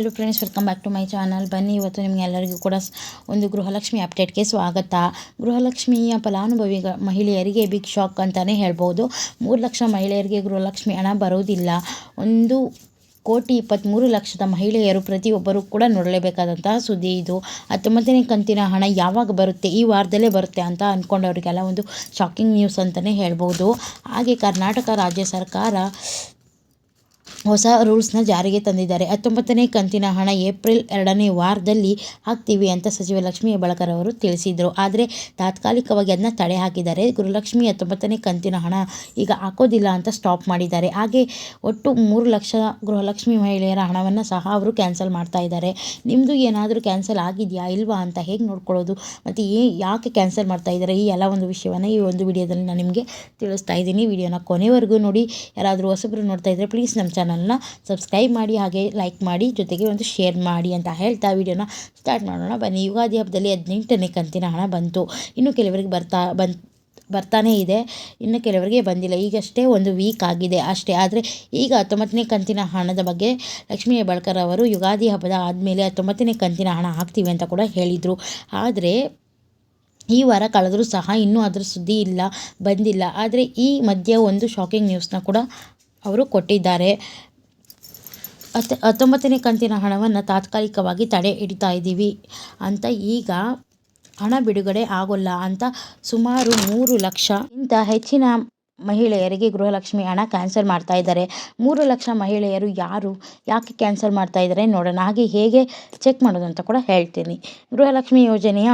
Hello friends welcome back to my channel ಬನ್ನಿ, ಇವತ್ತು ನಿಮಗೆ ಎಲ್ಲರಿಗೂ ಕೂಡ ಒಂದು ಗೃಹಲಕ್ಷ್ಮಿ ಅಪ್ಡೇಟ್ಗೆ ಸ್ವಾಗತ. ಗೃಹಲಕ್ಷ್ಮಿಯ ಫಲಾನುಭವಿ ಮಹಿಳೆಯರಿಗೆ ಬಿಗ್ ಶಾಕ್ ಅಂತಲೇ ಹೇಳ್ಬೋದು. ಮೂರು ಲಕ್ಷ ಮಹಿಳೆಯರಿಗೆ ಗೃಹಲಕ್ಷ್ಮಿ ಹಣ ಬರೋದಿಲ್ಲ. ಒಂದು ಕೋಟಿ ಇಪ್ಪತ್ತ್ಮೂರು ಲಕ್ಷದ ಮಹಿಳೆಯರು ಪ್ರತಿಯೊಬ್ಬರು ಕೂಡ ನೋಡಲೇಬೇಕಾದಂತಹ ಸುದ್ದಿ ಇದು. ಹತ್ತೊಂಬತ್ತನೇ ಕಂತಿನ ಹಣ ಯಾವಾಗ ಬರುತ್ತೆ, ಈ ವಾರದಲ್ಲೇ ಬರುತ್ತೆ ಅಂತ ಅಂದ್ಕೊಂಡವರಿಗೆಲ್ಲ ಒಂದು ಶಾಕಿಂಗ್ ನ್ಯೂಸ್ ಅಂತಲೇ ಹೇಳ್ಬೋದು. ಹಾಗೆ ಕರ್ನಾಟಕ ರಾಜ್ಯ ಸರ್ಕಾರ ಹೊಸ ರೂಲ್ಸ್ನ ಜಾರಿಗೆ ತಂದಿದ್ದಾರೆ. ಹತ್ತೊಂಬತ್ತನೇ ಕಂತಿನ ಹಣ ಏಪ್ರಿಲ್ ಎರಡನೇ ವಾರದಲ್ಲಿ ಹಾಕ್ತೀವಿ ಅಂತ ಸಚಿವ ಲಕ್ಷ್ಮೀ ಹೆಬ್ಬಾಳ್ಕರ್ ಅವರು ತಿಳಿಸಿದರು. ಆದರೆ ತಾತ್ಕಾಲಿಕವಾಗಿ ಅದನ್ನ ತಡೆ ಹಾಕಿದ್ದಾರೆ. ಗುರುಲಕ್ಷ್ಮಿ ಹತ್ತೊಂಬತ್ತನೇ ಕಂತಿನ ಹಣ ಈಗ ಹಾಕೋದಿಲ್ಲ ಅಂತ ಸ್ಟಾಪ್ ಮಾಡಿದ್ದಾರೆ. ಹಾಗೆ ಒಟ್ಟು ಮೂರು ಲಕ್ಷ ಗೃಹಲಕ್ಷ್ಮಿ ಮಹಿಳೆಯರ ಹಣವನ್ನು ಸಹ ಅವರು ಕ್ಯಾನ್ಸಲ್ ಮಾಡ್ತಾ ಇದ್ದಾರೆ. ನಿಮ್ಮದು ಏನಾದರೂ ಕ್ಯಾನ್ಸಲ್ ಆಗಿದೆಯಾ ಇಲ್ವಾ ಅಂತ ಹೇಗೆ ನೋಡ್ಕೊಳ್ಳೋದು? ಮತ್ತು ಏ ಯಾಕೆ ಕ್ಯಾನ್ಸಲ್ ಮಾಡ್ತಾ ಇದ್ದಾರೆ? ಈ ಎಲ್ಲ ಒಂದು ವಿಷಯವನ್ನು ಈ ಒಂದು ವಿಡಿಯೋದಲ್ಲಿ ನಾನು ನಿಮಗೆ ತಿಳಿಸ್ತಾ ಇದ್ದೀನಿ. ವಿಡಿಯೋನ ಕೊನೆವರೆಗೂ ನೋಡಿ. ಯಾರಾದರೂ ಹೊಸಬ್ರು ನೋಡ್ತಾ ಇದ್ದರೆ ಪ್ಲೀಸ್ ನಮ್ಮ ಚಾನಲ್ನ ಸಬ್ಸ್ಕ್ರೈಬ್ ಮಾಡಿ ಹಾಗೆ ಲೈಕ್ ಮಾಡಿ ಜೊತೆಗೆ ಒಂದು ಶೇರ್ ಮಾಡಿ ಅಂತ ಹೇಳ್ತಾ ವಿಡಿಯೋನ ಸ್ಟಾರ್ಟ್ ಮಾಡೋಣ. ಬನ್ನಿ, ಯುಗಾದಿ ಹಬ್ಬದಲ್ಲಿ ಹದಿನೆಂಟನೇ ಕಂತಿನ ಹಣ ಬಂತು. ಇನ್ನು ಕೆಲವರಿಗೆ ಬರ್ತಾ ಬಂತ್ ಬರ್ತಾನೇ ಇದೆ. ಇನ್ನು ಕೆಲವರಿಗೆ ಬಂದಿಲ್ಲ. ಈಗಷ್ಟೇ ಒಂದು ವೀಕ್ ಆಗಿದೆ ಅಷ್ಟೇ. ಆದರೆ ಈಗ ಹತ್ತೊಂಬತ್ತನೇ ಕಂತಿನ ಹಣದ ಬಗ್ಗೆ ಲಕ್ಷ್ಮೀ ಹೆಬ್ಬಾಳ್ಕರ್ ಅವರು ಯುಗಾದಿ ಹಬ್ಬದ ಆದಮೇಲೆ ಹತ್ತೊಂಬತ್ತನೇ ಕಂತಿನ ಹಣ ಹಾಕ್ತೀವಿ ಅಂತ ಕೂಡ ಹೇಳಿದರು. ಆದರೆ ಈ ವಾರ ಕಳೆದರೂ ಸಹ ಇನ್ನೂ ಅದರ ಸುದ್ದಿ ಇಲ್ಲ, ಬಂದಿಲ್ಲ. ಆದರೆ ಈ ಮಧ್ಯೆ ಒಂದು ಶಾಕಿಂಗ್ ನ್ಯೂಸ್ನ ಕೂಡ ಅವರು ಕೊಟ್ಟಿದ್ದಾರೆ. ಹತ್ತು, ಹತ್ತೊಂಬತ್ತನೇ ಕಂತಿನ ಹಣವನ್ನು ತಾತ್ಕಾಲಿಕವಾಗಿ ತಡೆ ಹಿಡಿತಾ ಇದ್ದೀವಿ ಅಂತ ಈಗ ಹಣ ಬಿಡುಗಡೆ ಆಗೋಲ್ಲ ಅಂತ ಸುಮಾರು ಮೂರು ಲಕ್ಷ ಇಂತ ಹೆಚ್ಚಿನ ಮಹಿಳೆಯರಿಗೆ ಗೃಹಲಕ್ಷ್ಮಿ ಹಣ ಕ್ಯಾನ್ಸಲ್ ಮಾಡ್ತಾ ಇದ್ದಾರೆ. ಮೂರು ಲಕ್ಷ ಮಹಿಳೆಯರು ಯಾರು, ಯಾಕೆ ಕ್ಯಾನ್ಸಲ್ ಮಾಡ್ತಾ ಇದ್ದಾರೆ ನೋಡೋಣ. ಹಾಗೆ ಹೇಗೆ ಚೆಕ್ ಮಾಡೋದು ಅಂತ ಕೂಡ ಹೇಳ್ತೀನಿ. ಗೃಹಲಕ್ಷ್ಮಿ ಯೋಜನೆಯ,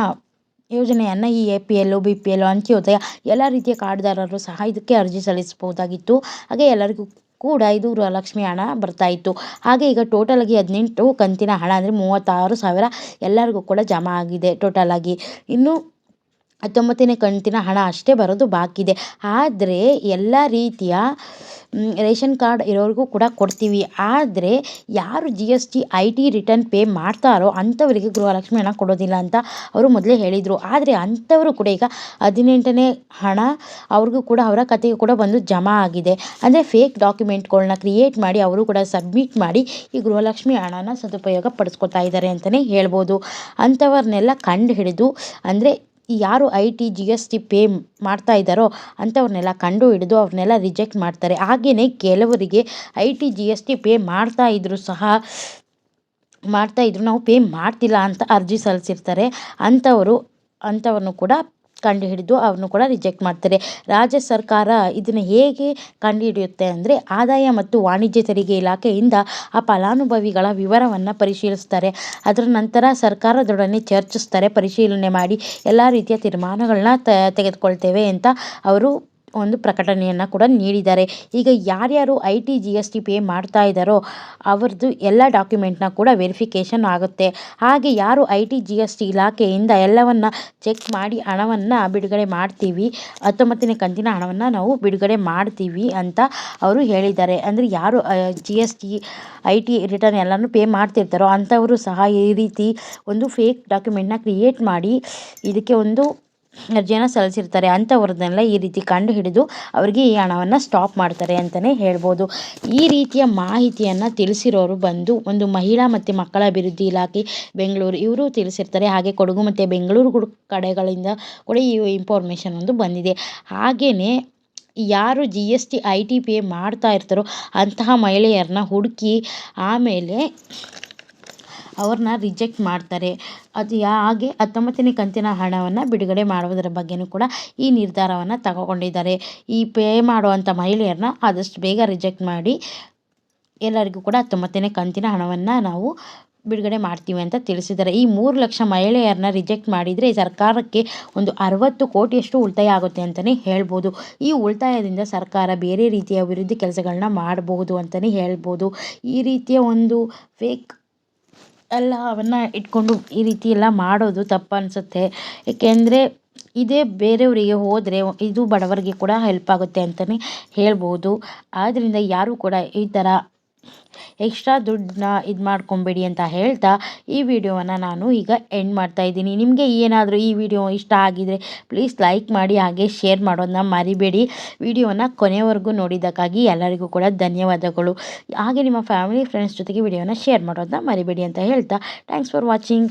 ಯೋಜನೆಯನ್ನು ಈ A P L, B P L, Antyodaya ಎಲ್ಲ ರೀತಿಯ ಕಾರ್ಡ್ದಾರರು ಸಹ ಇದಕ್ಕೆ ಅರ್ಜಿ ಸಲ್ಲಿಸಬಹುದಾಗಿತ್ತು. ಹಾಗೆ ಎಲ್ಲರಿಗೂ ಕೂಡ ಇದು ಗೃಹಲಕ್ಷ್ಮಿ ಹಣ ಬರ್ತಾ ಇತ್ತು. ಹಾಗೆ ಈಗ ಟೋಟಲ್ ಆಗಿ ಹದಿನೆಂಟು ಕಂತಿನ ಹಣ ಅಂದರೆ ಮೂವತ್ತಾರು ಸಾವಿರ ಎಲ್ಲರಿಗೂ ಕೂಡ ಜಮಾ ಆಗಿದೆ ಟೋಟಲ್ ಆಗಿ. ಇನ್ನು ಹತ್ತೊಂಬತ್ತನೇ ಕಂತಿನ ಹಣ ಅಷ್ಟೇ ಬರೋದು ಬಾಕಿ ಇದೆ. ಆದರೆ ಎಲ್ಲ ರೀತಿಯ ರೇಷನ್ ಕಾರ್ಡ್ ಇರೋರಿಗೂ ಕೂಡ ಕೊಡ್ತೀವಿ. ಆದರೆ ಯಾರು G S T I T return pay ಮಾಡ್ತಾರೋ ಅಂಥವರಿಗೆ ಗೃಹಲಕ್ಷ್ಮಿ ಹಣ ಕೊಡೋದಿಲ್ಲ ಅಂತ ಅವರು ಮೊದಲೇ ಹೇಳಿದರು. ಆದರೆ ಅಂಥವರು ಕೂಡ ಈಗ ಹದಿನೆಂಟನೇ ಹಣ ಅವ್ರಿಗೂ ಕೂಡ ಅವರ ಖಾತೆಗೆ ಕೂಡ ಬಂದು ಜಮಾ ಆಗಿದೆ. ಅಂದರೆ ಫೇಕ್ ಡಾಕ್ಯುಮೆಂಟ್ಗಳನ್ನ ಕ್ರಿಯೇಟ್ ಮಾಡಿ ಅವರು ಕೂಡ ಸಬ್ಮಿಟ್ ಮಾಡಿ ಈ ಗೃಹಲಕ್ಷ್ಮಿ ಹಣನ ಸದುಪಯೋಗ ಪಡಿಸ್ಕೊತಾ ಇದ್ದಾರೆ ಅಂತಲೇ ಹೇಳ್ಬೋದು. ಅಂಥವ್ರನ್ನೆಲ್ಲ ಕಂಡು ಹಿಡಿದು ಅಂದರೆ ಯಾರು I T G S T pay ಮಾಡ್ತಾ ಇದ್ದಾರೋ ಅಂಥವ್ರನ್ನೆಲ್ಲ ಕಂಡು ಹಿಡಿದು ಅವ್ರನ್ನೆಲ್ಲ ರಿಜೆಕ್ಟ್ ಮಾಡ್ತಾರೆ. ಹಾಗೆಯೇ ಕೆಲವರಿಗೆ I T G S T pay ಮಾಡ್ತಾ ಇದ್ದರೂ ಸಹ, ಮಾಡ್ತಾ ಇದ್ದರೂ ನಾವು ಪೇ ಮಾಡ್ತಿಲ್ಲ ಅಂತ ಅರ್ಜಿ ಸಲ್ಲಿಸಿರ್ತಾರೆ. ಅಂಥವರು, ಅಂಥವ್ರನ್ನು ಕೂಡ ಕಂಡುಹಿಡಿದು ಅವ್ರನ್ನು ಕೂಡ ರಿಜೆಕ್ಟ್ ಮಾಡ್ತಾರೆ. ರಾಜ್ಯ ಸರ್ಕಾರ ಇದನ್ನು ಹೇಗೆ ಕಂಡುಹಿಡಿಯುತ್ತೆ ಅಂದರೆ ಆದಾಯ ಮತ್ತು ವಾಣಿಜ್ಯ ತೆರಿಗೆ ಇಲಾಖೆಯಿಂದ ಆ ಫಲಾನುಭವಿಗಳ ವಿವರವನ್ನು ಪರಿಶೀಲಿಸ್ತಾರೆ. ಅದರ ನಂತರ ಸರ್ಕಾರದೊಡನೆ ಚರ್ಚಿಸ್ತಾರೆ, ಪರಿಶೀಲನೆ ಮಾಡಿ ಎಲ್ಲ ರೀತಿಯ ತೀರ್ಮಾನಗಳನ್ನ ತೆಗೆದುಕೊಳ್ತೇವೆ ಅಂತ ಅವರು ಒಂದು ಪ್ರಕಟಣೆಯನ್ನು ಕೂಡ ನೀಡಿದ್ದಾರೆ. ಈಗ ಯಾರ್ಯಾರು I T G S T pay ಮಾಡ್ತಾ ಇದ್ದಾರೋ ಅವ್ರದ್ದು ಎಲ್ಲ ಡಾಕ್ಯುಮೆಂಟ್ನ ಕೂಡ ವೆರಿಫಿಕೇಷನ್ ಆಗುತ್ತೆ. ಹಾಗೆ ಯಾರು I T G S T ಇಲಾಖೆಯಿಂದ ಎಲ್ಲವನ್ನು ಚೆಕ್ ಮಾಡಿ ಹಣವನ್ನು ಬಿಡುಗಡೆ ಮಾಡ್ತೀವಿ, ಹತ್ತೊಂಬತ್ತನೇ ಕಂತಿನ ಹಣವನ್ನು ನಾವು ಬಿಡುಗಡೆ ಮಾಡ್ತೀವಿ ಅಂತ ಅವರು ಹೇಳಿದ್ದಾರೆ. ಅಂದರೆ ಯಾರು G S T I T return ಎಲ್ಲನೂ ಪೇ ಮಾಡ್ತಿರ್ತಾರೋ ಅಂಥವರು ಸಹ ಈ ರೀತಿ ಒಂದು ಫೇಕ್ ಡಾಕ್ಯುಮೆಂಟ್ನ ಕ್ರಿಯೇಟ್ ಮಾಡಿ ಇದಕ್ಕೆ ಒಂದು ಅರ್ಜಿಯನ್ನು ಸಲ್ಲಿಸಿರ್ತಾರೆ ಅಂಥವ್ರನ್ನೆಲ್ಲ ಈ ರೀತಿ ಕಂಡು ಹಿಡಿದು ಅವರಿಗೆ ಈ ಹಣವನ್ನು ಸ್ಟಾಪ್ ಮಾಡ್ತಾರೆ ಅಂತಲೇ ಹೇಳ್ಬೋದು. ಈ ರೀತಿಯ ಮಾಹಿತಿಯನ್ನು ತಿಳಿಸಿರೋರು ಬಂದು ಒಂದು ಮಹಿಳಾ ಮತ್ತು ಮಕ್ಕಳ ಅಭಿವೃದ್ಧಿ ಇಲಾಖೆ, ಬೆಂಗಳೂರು ಇವರು ತಿಳಿಸಿರ್ತಾರೆ. ಹಾಗೆ ಕೊಡಗು ಮತ್ತು ಬೆಂಗಳೂರು ಕೂಡ ಕಡೆಗಳಿಂದ ಕೂಡ ಈ ಇನ್ಫಾರ್ಮೇಷನ್ ಒಂದು ಬಂದಿದೆ. ಹಾಗೆಯೇ ಯಾರು G S T I T pay ಮಾಡ್ತಾ ಇರ್ತಾರೋ ಅಂತಹ ಮಹಿಳೆಯರನ್ನ ಹುಡುಕಿ ಆಮೇಲೆ ಅವ್ರನ್ನ ರಿಜೆಕ್ಟ್ ಮಾಡ್ತಾರೆ. ಅದು ಹಾಗೆ ಹತ್ತೊಂಬತ್ತನೇ ಕಂತಿನ ಹಣವನ್ನು ಬಿಡುಗಡೆ ಮಾಡುವುದರ ಬಗ್ಗೆಯೂ ಕೂಡ ಈ ನಿರ್ಧಾರವನ್ನು ತಗೊಂಡಿದ್ದಾರೆ. ಈ ಪೇ ಮಾಡುವಂಥ ಮಹಿಳೆಯರನ್ನ ಆದಷ್ಟು ಬೇಗ ರಿಜೆಕ್ಟ್ ಮಾಡಿ ಎಲ್ಲರಿಗೂ ಕೂಡ ಹತ್ತೊಂಬತ್ತನೇ ಕಂತಿನ ಹಣವನ್ನು ನಾವು ಬಿಡುಗಡೆ ಮಾಡ್ತೀವಿ ಅಂತ ತಿಳಿಸಿದ್ದಾರೆ. ಈ ಮೂರು ಲಕ್ಷ ಮಹಿಳೆಯರನ್ನ ರಿಜೆಕ್ಟ್ ಮಾಡಿದರೆ ಸರ್ಕಾರಕ್ಕೆ ಒಂದು ಅರವತ್ತು ಕೋಟಿಯಷ್ಟು ಉಳಿತಾಯ ಆಗುತ್ತೆ ಅಂತಲೇ ಹೇಳ್ಬೋದು. ಈ ಉಳಿತಾಯದಿಂದ ಸರ್ಕಾರ ಬೇರೆ ರೀತಿಯ ಅಭಿವೃದ್ಧಿ ಕೆಲಸಗಳನ್ನ ಮಾಡಬಹುದು ಅಂತಲೇ ಹೇಳ್ಬೋದು. ಈ ರೀತಿಯ ಒಂದು ಫೇಕ್ ಎಲ್ಲವನ್ನು ಇಟ್ಕೊಂಡು ಈ ರೀತಿ ಎಲ್ಲ ಮಾಡೋದು ತಪ್ಪು ಅನಿಸುತ್ತೆ ಏಕೆಂದರೆ ಇದೇ ಬೇರೆಯವರಿಗೆ ಹೋದರೆ ಇದು ಬಡವರಿಗೆ ಕೂಡ ಹೆಲ್ಪ್ ಆಗುತ್ತೆ ಅಂತಲೇ ಹೇಳ್ಬೋದು. ಆದ್ದರಿಂದ ಯಾರೂ ಕೂಡ ಈ ಥರ ಎಕ್ಸ್ಟ್ರಾ ದುಡ್ಡನ್ನ ಇದು ಮಾಡ್ಕೊಬೇಡಿ ಅಂತ ಹೇಳ್ತಾ ಈ ವಿಡಿಯೋವನ್ನು ನಾನು ಈಗ ಎಂಡ್ ಮಾಡ್ತಾ ಇದ್ದೀನಿ. ನಿಮಗೆ ಏನಾದರೂ ಈ ವಿಡಿಯೋ ಇಷ್ಟ ಆಗಿದರೆ ಪ್ಲೀಸ್ ಲೈಕ್ ಮಾಡಿ ಹಾಗೆ ಶೇರ್ ಮಾಡೋದನ್ನ ಮರಿಬೇಡಿ. ವಿಡಿಯೋನ ಕೊನೆವರೆಗೂ ನೋಡಿದ್ದಕ್ಕಾಗಿ ಎಲ್ಲರಿಗೂ ಕೂಡ ಧನ್ಯವಾದಗಳು. ಹಾಗೆ ನಿಮ್ಮ ಫ್ಯಾಮಿಲಿ ಫ್ರೆಂಡ್ಸ್ ಜೊತೆಗೆ ವಿಡಿಯೋನ ಶೇರ್ ಮಾಡೋದನ್ನ ಮರಿಬೇಡಿ ಅಂತ ಹೇಳ್ತಾ ಥ್ಯಾಂಕ್ಸ್ ಫಾರ್ ವಾಚಿಂಗ್